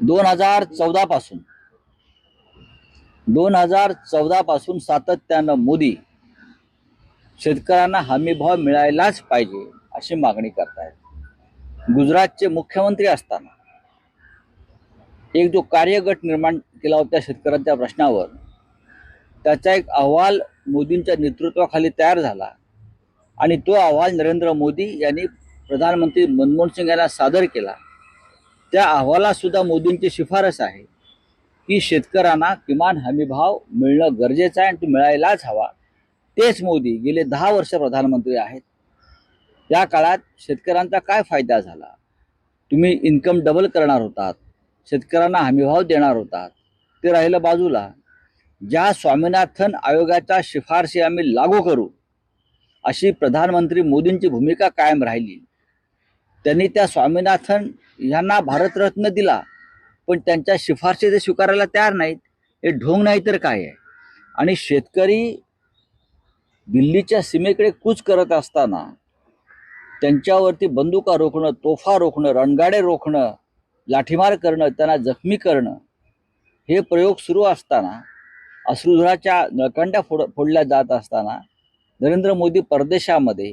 दोन हजार चौदा पासून. दोन हजार चौदा पासून सातत्यानं मोदी शेतकऱ्यांना हमीभाव मिळायलाच पाहिजे अशी मागणी करतायत. गुजरातचे मुख्यमंत्री असताना एक जो कार्यगट निर्माण केला होता शेतकऱ्यांच्या प्रश्नावर त्याचा एक अहवाल मोदींच्या नेतृत्वाखाली तयार झाला आणि तो अहवाल नरेंद्र मोदी यांनी प्रधानमंत्री मनमोहन सिंग यांना सादर केला. त्या अहवालात सुद्धा मोदींची शिफारस आहे की शेतकऱ्यांना किमान हमीभाव मिळणं गरजेचं आहे आणि तो मिळायलाच हवा. तेच मोदी गेले दहा वर्ष प्रधानमंत्री आहेत. या काळात शेतकऱ्यांचा काय फायदा झाला? तुम्ही इन्कम डबल करणार होतात. शेतकऱ्यांना हमीभाव देणार होतात. ते राहिलं बाजूला. ज्या स्वामीनाथन आयोगाच्या शिफारशी आम्ही लागू करू अशी प्रधानमंत्री मोदींची भूमिका कायम राहिली. त्यांनी त्या स्वामीनाथन यांना भारतरत्न दिला पण त्यांच्या शिफारशी ते स्वीकारायला तयार नाहीत. हे ढोंग नाही तर काय आहे? आणि शेतकरी दिल्लीच्या सीमेकडे कूच करत असताना त्यांच्यावरती बंदुका रोखणं तोफा रोखणं रणगाडे रोखणं लाठीमार करणं त्यांना जखमी करणं हे प्रयोग सुरू असताना अश्रुधुराच्या नळकंड्या फोड फोडल्या जात असताना नरेंद्र मोदी परदेशामध्ये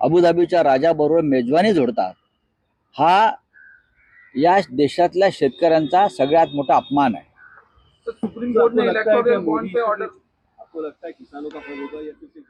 अबुधाबीच्या राजाबरोबर मेजवानी जोडतात. हा या देशातल्या शेतकऱ्यांचा सगळ्यात मोठा अपमान आहे. तो सुप्रीम कोर्ट ने है इलेक्टोरल बॉन्ड पे ऑर्डर आपको लगता है किसानों का या फिर से